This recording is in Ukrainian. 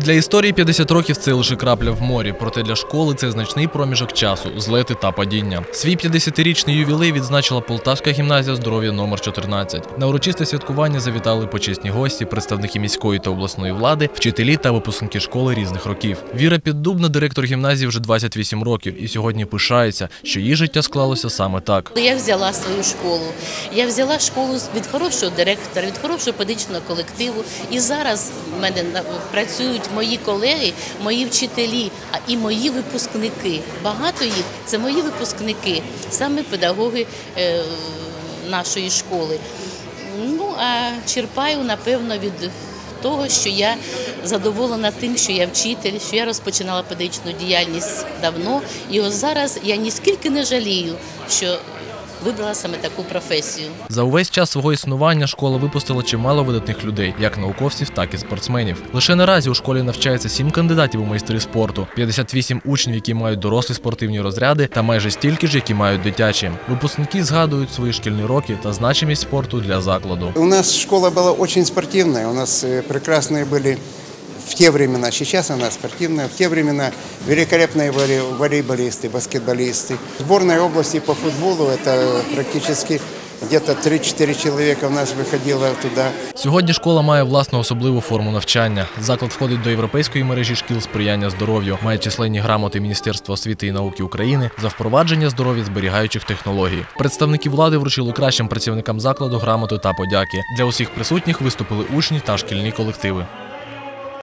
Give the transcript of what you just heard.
Для історії 50 років це лише крапля в морі, проте для школи це значний проміжок часу, злети та падіння. Свій 50-річний ювілей відзначила Полтавська гімназія здоров'я номер 14. На урочисте святкування завітали почесні гості, представники міської та обласної влади, вчителі та випускники школи різних років. Віра Піддубна, директор гімназії, вже 28 років і сьогодні пишається, що її життя склалося саме так. Я взяла свою школу. Я взяла школу від хорошого директора, від хорошого педагогічного колективу. І зараз в мене на- працюють мої колеги, мої вчителі, а і мої випускники. Багато їх це мої випускники, саме педагоги е, нашої школи. Ну а черпаю, напевно, від того, що я задоволена тим, що я вчитель, що я розпочинала педагогічну діяльність давно. І ось зараз я ніскільки не жалію, що вибрала саме таку професію. За увесь час свого існування школа випустила чимало видатних людей, як науковців, так і спортсменів. Лише наразі у школі навчається 7 кандидатів у майстри спорту, 58 учнів, які мають дорослі спортивні розряди, та майже стільки ж, які мають дитячі. Випускники згадують свої шкільні роки та значимість спорту для закладу. У нас школа была очень спортивная, у нас э, прекрасные были в те времена, сейчас она спортивная, в те времена великолепные были волейболисты, баскетболисты. Сборная области по футболу, это практически где-то 3-4 человека у нас выходило туда. Сьогодні школа має власну особливу форму навчання. Заклад входить до європейської мережі шкіл сприяння здоров'ю, має численні грамоти Міністерства освіти і науки України за впровадження здоров'я зберігаючих технологій. Представники влади вручили кращим працівникам закладу грамоти та подяки. Для усіх присутніх виступили учні та шкільні колективи.